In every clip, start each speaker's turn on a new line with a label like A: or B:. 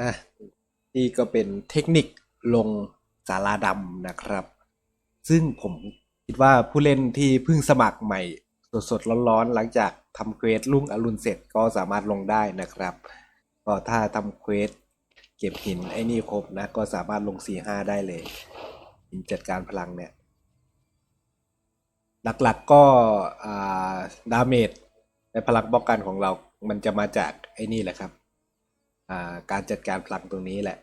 A: อะนี่ก็เป็นเทคนิคลงสาราดำนะครับ ซึ่งผมคิดว่าผู้เล่นที่เพิ่งสมัครใหม่ สดๆร้อนๆ หลังจากทำเควสลุ่งอรุณเสร็จก็สามารถลงได้นะครับ ก็ถ้าทำเควสเก็บหินไอ้นี่ครบนะ ก็สามารถลง 4-5 ได้เลยหินจัดการพลังเนี่ย หลักๆก็ดาเมจในพลังป้องกันของเรา มันจะมาจากไอ้นี่แหละครับ การจัดการพลังตรงนี้แหละ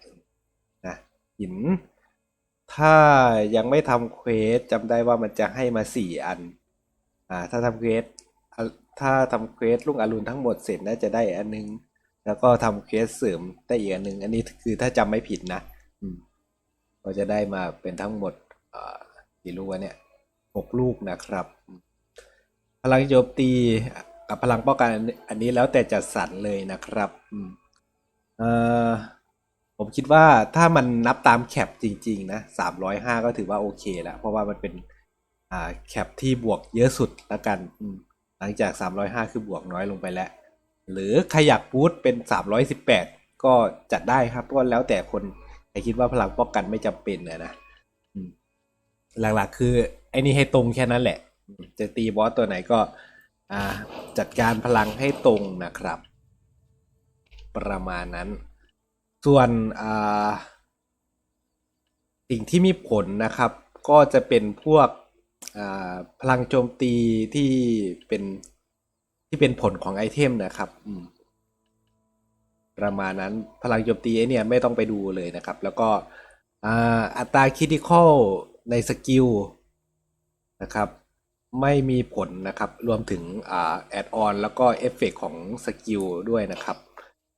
A: นะหิน ถ้ายังไม่ทำเควสจำได้ว่ามันจะให้มาสี่อันอ่าถ้าทำเควสถ้าทำเควสลุงอรุณทั้งหมดเสร็จน่าจะได้อันนึง แล้วก็ทำเควสเสริมได้อีกอันนึง อันนี้คือถ้าจำไม่ผิดนะอืมก็จะได้มาเป็นทั้งหมดกี่ลูกเนี่ยหกลูกนะครับ พลังโจมตีกับพลังป้องกันอันนี้อันนี้แล้วแต่จัดสรรเลยนะครับอืม เอ่อผมคิดว่าถ้ามันนับตามแคปจริง ๆ นะสามร้อยห้าก็ถือว่าโอเคแล้ว เพราะว่ามันเป็นอ่าแคปที่บวกเยอะสุดแล้วกันหลังจากสามร้อยห้าคือบวกน้อยลงไปแล้ว หรือใครอยากบูตเป็นสามร้อยสิบแปดก็จัดได้ครับเพราะว่าแล้วแต่คนใครคิดว่าพลังป้องกันไม่จำเป็นนะนะหลักๆ คือไอ้นี่ให้ตรงแค่นั้นแหละ จะตีบอสตัวไหนก็อ่าจัดการพลังให้ตรงนะครับ ประมาณนั้น ส่วนสิ่งที่มีผลนะครับ ก็จะเป็นพวกพลังโจมตีที่เป็นที่เป็นผลของไอเทมนะครับประมาณนั้นพลังโจมตีเนี่ยไม่ต้องไปดูเลยนะครับ แล้วก็อัตราคิด i คอลในสกิลนะครับ ไม่มีผลนะครับ รวมถึงแอดออนแล้วก็เอฟเฟกของสกิลด้วยนะครับ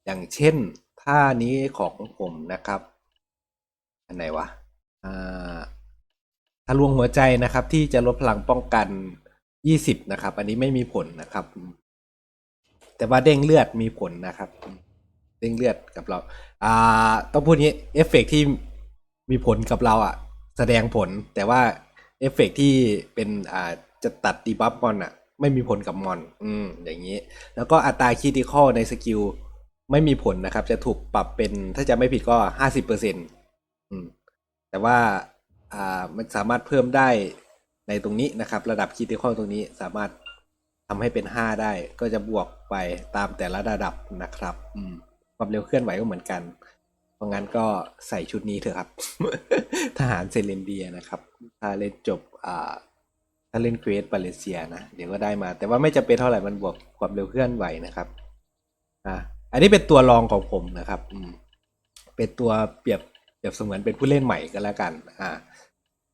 A: อย่างเช่นท่านี้ของผมนะครับ อันไหนวะอ่าทะลวงหัวใจนะครับ ที่จะลดพลังป้องกัน 20 นะครับ อันนี้ไม่มีผลนะครับ แต่ว่าเด้งเลือดมีผลนะครับ เด้งเลือดกับเรา อ่า ต้องพูดงี้เอฟเฟกต์ที่มีผลกับเราอะ แสดงผลแต่ว่าเอฟเฟกต์ที่เป็นอ่าจะตัดดีบัฟมอนอะ ไม่มีผลกับมอน อืมอย่างนี้ แล้วก็อัตราคิติคอลในสกิล ไม่มีผลนะครับ จะถูกปรับเป็นถ้าจะไม่ผิดก็ห้าสิบเปอร์เซ็นต์แต่ว่าอ่ามันสามารถเพิ่มได้ในตรงนี้นะครับ ระดับคิติคอลตรงนี้สามารถทำให้เป็นห้าได้ ก็จะบวกไปตามแต่ละระดับนะครับอืมความเร็วเคลื่อนไหวก็เหมือนกันเพราะงั้นก็ใส่ชุดนี้เถอะครับ ทหารเซเลนเดียนะครับ ถ้าเล่นจบอ่าถ้าเล่นเควสปาเลเซียนะ เดี๋ยวก็ได้มา แต่ว่าไม่จำเป็นเท่าไหร่มันบวกความเร็วเคลื่อนไหวนะครับ อ่า อันนี้เป็นตัวรองของผมนะครับอืมเป็นตัวเปรียบเปรียบเสมือนเป็นผู้เล่นใหม่ก็แล้วกัน อ่า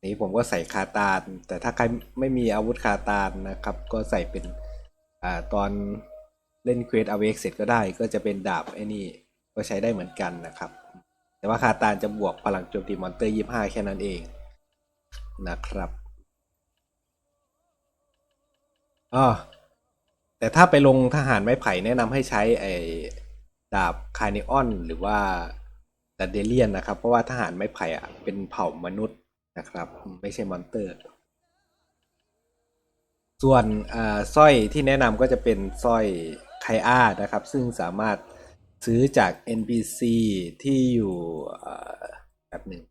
A: นี้ผมก็ใส่คาตาลแต่ถ้าใครไม่มีอาวุธคาตาลนะครับ ก็ใส่เป็น อ่า ตอนเล่นเควสอเวกเสร็จก็ได้ ก็จะเป็นดาบไอ้นี่ ก็ใช้ได้เหมือนกันนะครับ แต่ว่าคาตาลจะบวกพลังโจมตีมอนเตอร์ยี่ห้าแค่นั้นเองนะครับอ๋อแต่ถ้าไปลงทหารไม้ไผ่แนะนำให้ใช้ไอ ดาบคาเนออนหรือว่าดัดเดเลียนนะครับ เพราะว่าทหารไม้ไผ่อะเป็นเผ่ามนุษย์นะครับ ไม่ใช่มอนเตอร์ ส่วนสร้อยที่แนะนำก็จะเป็นสร้อยไคอานะครับ ซึ่งสามารถซื้อจาก NPC ที่อยู่แบบหนึ่ง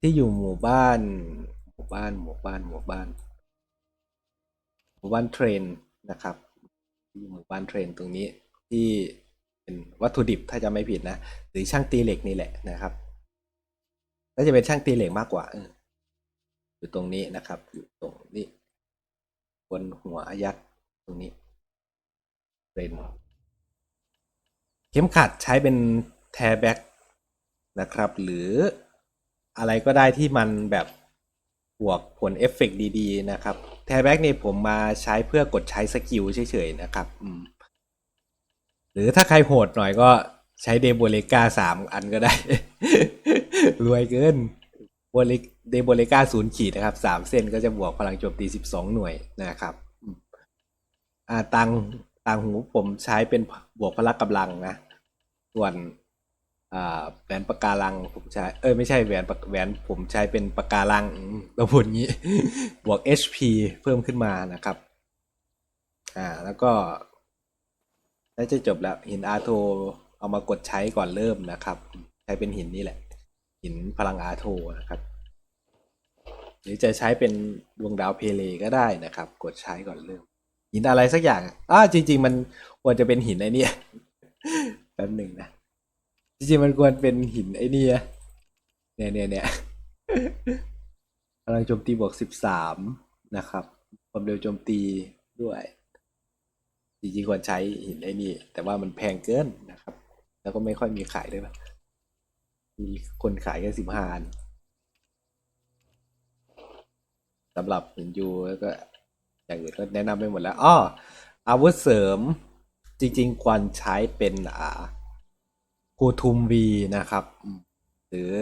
A: ที่อยู่หมู่บ้าน หมู่บ้านหมู่บ้านหมู่บ้านหมู่บ้านเทรนนะครับ ที่อยู่หมู่บ้านเทรนตรงนี้ที่ วัตถุดิบถ้าจะไม่ผิดนะ หรือช่างตีเหล็กนี่แหละนะครับน่าจะเป็นช่างตีเหล็กมากกว่าอยู่ตรงนี้นะครับ อยู่ตรงนี้บนหัวยักษ์ตรงนี้เทรนเข็มขัดใช้เป็นแทแบ็กนะครับ หรืออะไรก็ได้ที่มันแบบบวกผลเอฟเฟกต์ดี ๆ นะครับ แทแบ็กนี่ผมมาใช้เพื่อกดใช้สกิลเฉยๆนะครับ อืม รือถ้าใครโหดหน่อยก็ใช้เดโบเลกาสามอันก็ได้ รวยเกินโบเลเดโบเลกาศูนย์ขีดนะครับสามเส้นก็จะบวกพลังโจมตีสิบสองหน่วยนะครับอ่าตังตังหูผมใช้เป็นบวกพละกำลังนะ ส่วนอ่าแหวนปากการังผมใช้เอ้ยไม่ใช่แหวนแหวนผมใช้เป็นปากการังเราพูดงี้ บวก HP เพิ่มขึ้นมานะครับ อ่าแล้วก็ น่าจะจบแล้วหินอาโทเอามากดใช้ก่อนเริ่มนะครับ ใช้เป็นหินนี่แหละ หินพลังอาโทนะครับ หรือจะใช้เป็นดวงดาวเพเลก็ได้นะครับ กดใช้ก่อนเริ่ม หินอะไรสักอย่างอ่าจริง ๆ มันควรจะเป็นหินไอเนี่ยแป๊บหนึ่งนะจริงๆมันควรเป็นหินไอเนี่ยเนี่ยเนี่ยเนี่ยพลังโจมตีบวกสิบสามนะครับ ความเร็วโจมตีด้วย จริงๆควรใช้หินไอ้นี่ แต่ว่ามันแพงเกินนะครับ แล้วก็ไม่ค่อยมีขายด้วยมีคนขายแค่สิบห้าอันสำหรับหินยูแล้วก็อย่างอื่นก็แนะนำไปหมดแล้วอ้ออาวุธเสริมจริง ๆ ควรใช้เป็นอ่าคูทุมวีนะครับ หรือ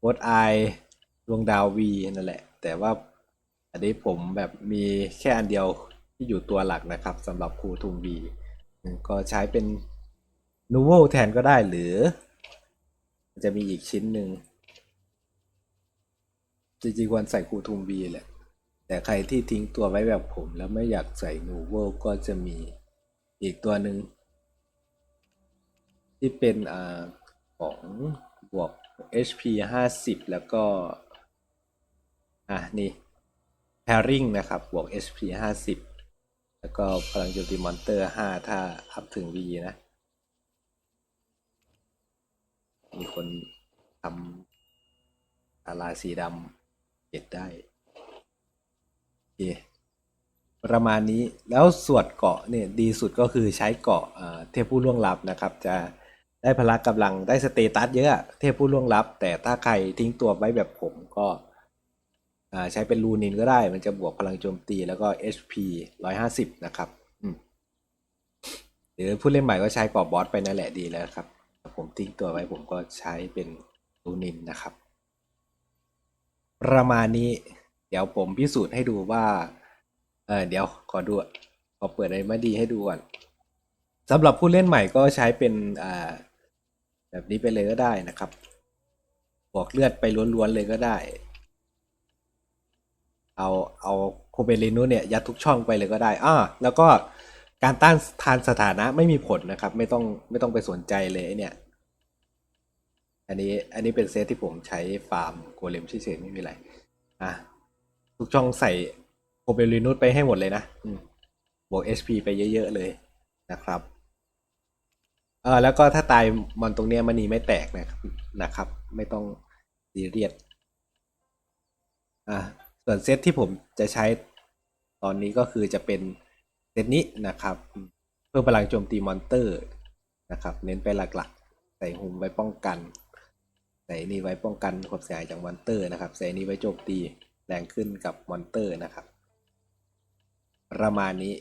A: โวดไอดวงดาววีนั่นแหละ แต่ว่าอันนี้ผมแบบมีแค่อันเดียว ที่อยู่ตัวหลักนะครับสำหรับครูทุมวีก็ใช้เป็นนูโวแทนก็ได้หรือ จะมีอีกชิ้นหนึ่งจริงๆควรใส่ครูทุมวีแหละ แต่ใครที่ทิ้งตัวไว้แบบผม แล้วไม่อยากใส่นูโวก็จะมีอีกตัวหนึ่งที่เป็นอของบวก HP 50 แล้วก็ อะ นี่ pairing นะครับ บวก HP 50 แล้วก็พลังโจมตีมอนเตอร์5ถ้าอัพถึง V นะ มีคนทำอาลาสีดำเก็บได้โอเคประมาณนี้แล้วสวนเกาะเนี่ยดีสุดก็คือใช้เกาะเทพผู้ล่วงลับนะครับ จะได้พละกำลังได้สเตตัสเยอะเทพผู้ล่วงลับ แต่ถ้าใครทิ้งตัวไว้แบบผมก็ ใช้เป็นลูนินก็ได้ มันจะบวกพลังโจมตีแล้วก็ HP 150 นะครับหรือผู้เล่นใหม่ก็ใช้กาะบอสไปนั่นแหละดีแล้วครับ ผมทิ้งตัวไว้ผมก็ใช้เป็นลูนินนะครับ ประมาณนี้ เดี๋ยวผมพิสูจน์ให้ดูว่า เออเดี๋ยวขอดูขอเปิดไอ้มาดีให้ดูก่อนสำหรับผู้เล่นใหม่ก็ใช้เป็นอ่าแบบนี้ไปเลยก็ได้นะครับ บวกเลือดไปล้วนๆเลยก็ได้ เอาเอาโคเบลินุเนี่ยยัดทุกช่องไปเลยก็ได้อ่าแล้วก็การต้านทานสถานะไม่มีผลนะครับ ไม่ต้องไม่ต้องไปสนใจเลยเนี่ย อันนี้อันนี้เป็นเซตที่ผมใช้ฟาร์มโกเลมเฉยๆไม่มีอะไรอะทุกช่องใส่โคเบลินุสไปให้หมดเลยนะบวก HP ไปเยอะๆเลยนะครับเออแล้วก็ถ้าตายมอนตรงเนี้ยมันนีไม่แตกนะครับนะครับ ไม่ต้องซีเรียสอะ ส่วนเซตที่ผมจะใช้ตอนนี้ก็คือจะเป็นเซตนี้นะครับ เพิ่มพลังโจมตีมอนเตอร์นะครับ เน้นไปหลักๆ ใส่หุมไว้ป้องกัน ใส่นี่ไว้ป้องกันความเสียหายจากมอนเตอร์นะครับ ใส่นี่ไว้โจมตีแรงขึ้นกับมอนเตอร์นะครับ ประมาณนี้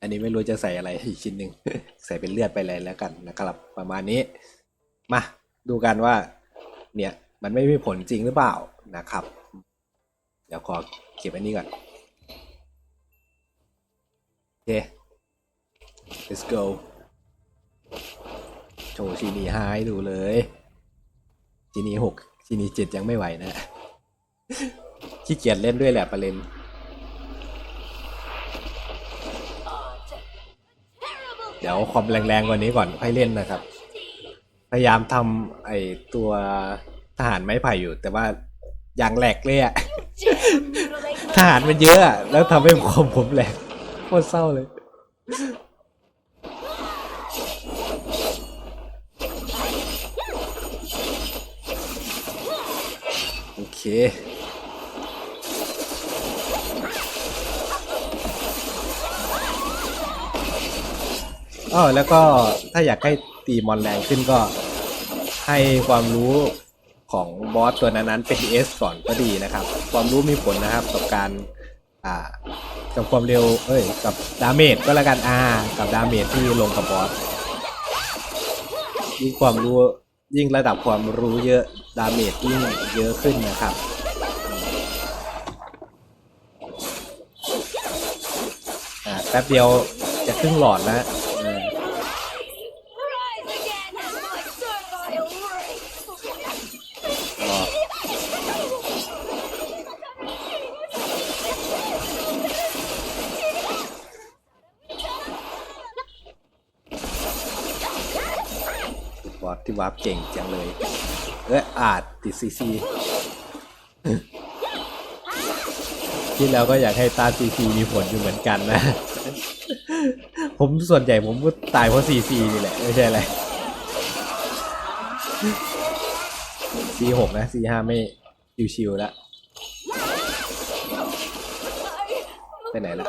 A: อันนี้ไม่รู้จะใส่อะไรอีกชิ้นหนึ่งใส่เป็นเลือดไปเลยแล้วกันนะครับประมาณนี้ มาดูกันว่าเนี่ยมันไม่มีผลจริงหรือเปล่านะครับ เดี๋ยวขอเก็บอันนี้ก่อนโอเค let's go โชว์ชีนีห้าให้ดูเลยชีนีหกชีนีเจ็ดยังไม่ไหวนะขี้เกียจเล่นด้วยแหละประเด็นเดี๋ยวคอมแรงๆกว่านี้ก่อนค่อยเล่นนะครับ พยายามทำไอตัวทหารไม้ไผ่อยู่ แต่ว่ายางแหลกเลยอะ ทหารมันเยอะอะ แล้วทำให้คอมผมแหลกโคตรเศร้าเลย โอเคอ๋อแล้วก็ถ้าอยากให้ตีมอนแรงขึ้นก็ให้ความรู้ ของบอสตัวนั้นๆเป็น DS ก่อนก็ดีนะครับ ความรู้มีผลนะครับกับการอ่ากับความเร็วเอ้ยกับดาเมจก็แล้วกันอ่ากับดาเมจที่ลงกับบอสยิ่งความรู้ยิ่งระดับความรู้เยอะดาเมจยิ่งเยอะขึ้นนะครับอ่าแป๊บเดียวจะครึ่งหลอดแล้ว อสที่วาร์ปเก่งจังเลยเอ้ยอาจติดซีซีที่แล้วก็อยากให้ตาซีซีมีผลอยู่เหมือนกันนะ ผมส่วนใหญ่ผมก็ตายเพราะซีซีนี่แหละ ไม่ใช่อะไรซีหกนะซีห้าไม่ชิวๆแล้วไปไหนละ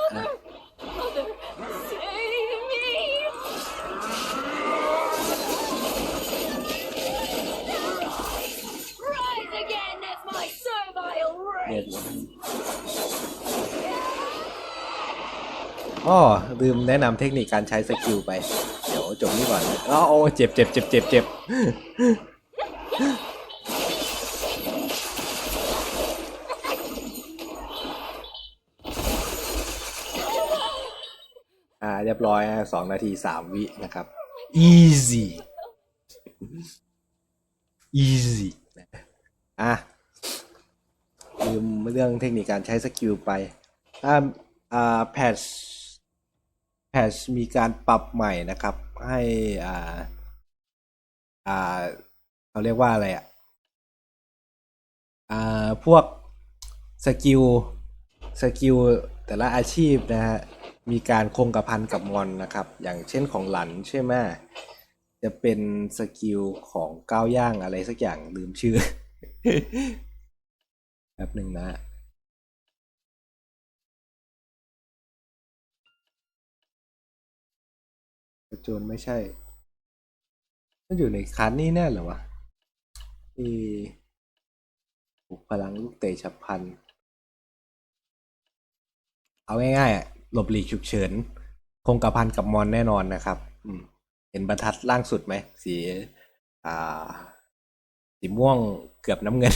A: อ้อลืมแนะนำเทคนิคการใช้สกิลไป เดี๋ยวจบนี่ก่อนอ๋อโอ้เจ็บเจ็บเจ็บเจ็บเจ็บอ่าเรียบร้อยสองนาทีสามวินะครับ easy easy อะลืมเรื่องเทคนิคการใช้สกิลไปถ้าอ่าแพท แพทมีการปรับใหม่นะครับ ให้อ่าอ่าเขาเรียกว่าอะไรอะอ่าพวกสกิลสกิลแต่ละอาชีพนะฮะมีการคงกระพันกับมอนนะครับ อย่างเช่นของหลันใช่ไหมจะเป็นสกิลของก้าวย่างอะไรสักอย่างลืมชื่อแป๊บหนึ่งนะ โจนไม่ใช่มันอยู่ในคันนี้แน่เหรอวะที่ปลุกพลังลูกเตะฉับพลัน เอาง่ายๆหลบหลีกฉุกเฉิน คงกระพันกับมอนแน่นอนนะครับอืมเห็นบรรทัดล่างสุดไหม สี อ่า สีม่วงเกือบน้ำเงิน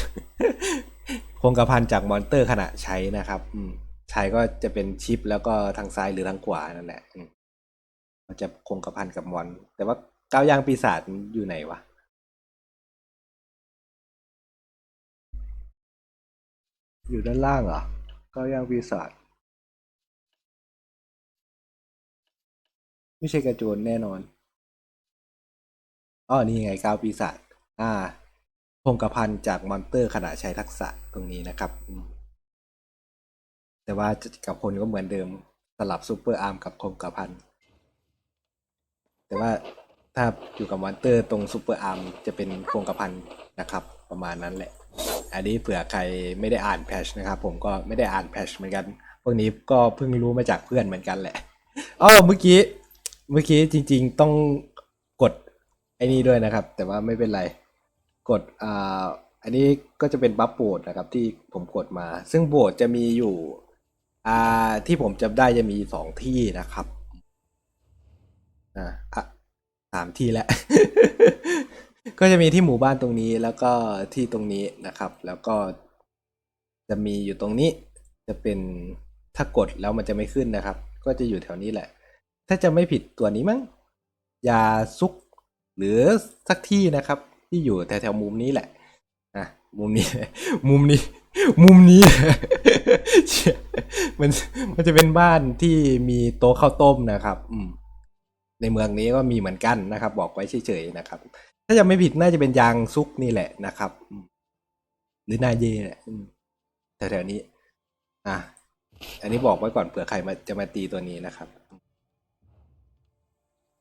A: คงกระพันจากมอนเตอร์ขณะใช้นะครับอืมใช้ก็จะเป็นชิปแล้วก็ทางซ้ายหรือทางขวานั่นแหละอื มันจะคงกระพันกับมอน แต่ว่าก้าวยางปีศาจอยู่ไหนวะอยู่ด้านล่างเหรอก้าวยางปีศาจไม่ใช่กระโจนแน่นอนอ๋อนี่ไงก้าวปีศาจอ่าคงกระพันจากมอนเตอร์ขณะใช้ทักษะตรงนี้นะครับ แต่ว่ากับคนก็เหมือนเดิมสลับซูเปอร์อาร์มกับคงกระพัน แต่ว่าถ้าอยู่กับมอนเตอร์ตรงซูเปอร์อาร์มจะเป็นโครงกระพันนะครับ ประมาณนั้นแหละ อันนี้เผื่อใครไม่ได้อ่านแพชนะครับ ผมก็ไม่ได้อ่านแพชเหมือนกัน พวกนี้ก็เพิ่งรู้มาจากเพื่อนเหมือนกันแหละอ๋อเมื่อกี้เมื่อกี้จริง ๆต้องกดไอ้นี่ด้วยนะครับ แต่ว่าไม่เป็นไรกดอ่าอันนี้ก็จะเป็นบัฟโบดนะครับที่ผมกดมา ซึ่งโบดจะมีอยู่อ่าที่ผมจำได้จะมีสองที่นะครับ อ่าอะสามที่แล้วก็จะมีที่หมู่บ้านตรงนี้แล้วก็ที่ตรงนี้นะครับ แล้วก็จะมีอยู่ตรงนี้จะเป็นถ้ากดแล้วมันจะไม่ขึ้นนะครับ ก็จะอยู่แถวนี้แหละ ถ้าจะไม่ผิดตัวนี้มั้งยาซุก หรือสักที่นะครับ ที่อยู่แถวแถวๆมุมนี้แหละอะมุมนี้ มุมนี้ มุมนี้มันมันจะเป็นบ้านที่มีโต๊ะข้าวต้มนะครับ อืม ในเมืองนี้ก็มีเหมือนกันนะครับ บอกไว้เฉยๆนะครับ ถ้าจะไม่ผิดน่าจะเป็นยางซุกนี่แหละนะครับ หรือนาเยแหละแถวๆนี้ อะอันนี้บอกไว้ก่อนเผื่อใครมาจะมาตีตัวนี้นะครับ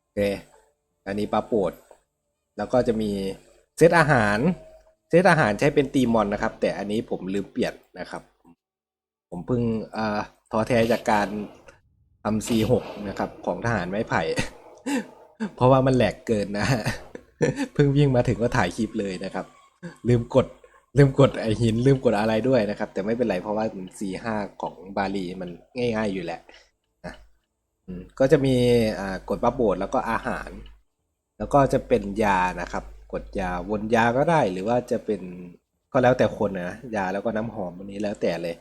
A: โอเคอันนี้ปลาโปดแล้วก็จะมีเซตอาหาร เซตอาหารใช้เป็นตีมอนนะครับ แต่อันนี้ผมลืมเปลี่ยนนะครับ ผมเพิ่งอ่าท้อแท้จากการทำ C6 นะครับ ของทหารไม้ไผ่ เพราะว่ามันแหลกเกินนะเพิ่งวิ่งมาถึงก็ถ่ายคลิปเลยนะครับ ลืมกดลืมกดไอหินลืมกดอะไรด้วยนะครับ แต่ไม่เป็นไรเพราะว่า C5 ของบาลีมันง่าย ๆอยู่แหละนะก็จะมีกดบัฟโบดแล้วก็อาหาร แล้วก็จะเป็นยานะครับ กดยาวนยาก็ได้หรือว่าจะเป็นก็แล้วแต่คนนะยาแล้วก็น้ำหอมวันนี้แล้วแต่เลย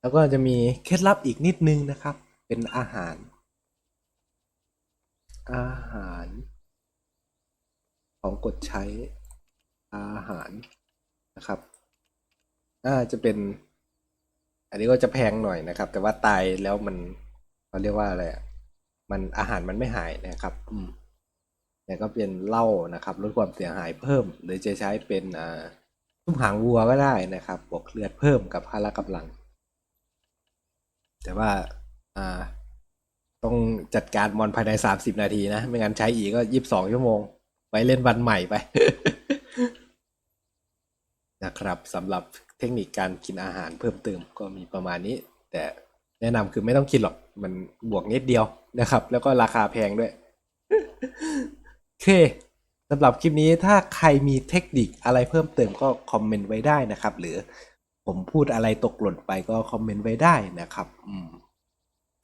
A: แล้วก็จะมีเคล็ดลับอีกนิดนึงนะครับ เป็นอาหาร อาหาร ของกดใช้อาหารนะครับอ่าจะเป็น อันนี้ก็จะแพงหน่อยนะครับ แต่ว่าตายแล้วมันเขาเรียกว่าอะไรอะมันอาหารมันไม่หายนะครับอืมแต่ก็เป็นเหล้านะครับลดความเสียหายเพิ่ม หรือจะใช้เป็นอ่าตุ้มหางวัวก็ได้นะครับบวกเลือดเพิ่มกับพละกำลัง แต่ว่าอ่า ต้องจัดการมอนภายใน30นาทีนะ ไม่งั้นใช้อีกก็22ชั่วโมง ไว้เล่นวันใหม่ไป นะครับสำหรับเทคนิคการกินอาหารเพิ่มเติมก็มีประมาณนี้ แต่แนะนำคือไม่ต้องกินหรอก มันบวกนิดเดียวนะครับ แล้วก็ราคาแพงด้วย โอเคสำหรับคลิปนี้ถ้าใครมีเทคนิคอะไรเพิ่มเติมก็คอมเมนต์ไว้ได้นะครับ หรือผมพูดอะไรตกหล่นไปก็คอมเมนต์ไว้ได้นะครับ อืม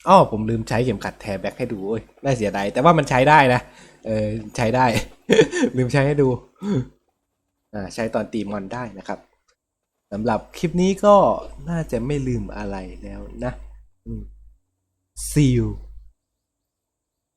A: อ้อผมลืมใช้เข็มขัดแทร์แบ็คให้ดูโอ้ยน่าเสียดายแต่ว่ามันใช้ได้นะเออใช้ได้ ลืมใช้ให้ดูอ่าใช้ตอนตีมอนได้นะครับสำหรับคลิปนี้ก็น่าจะไม่ลืมอะไรแล้วนะอืม see you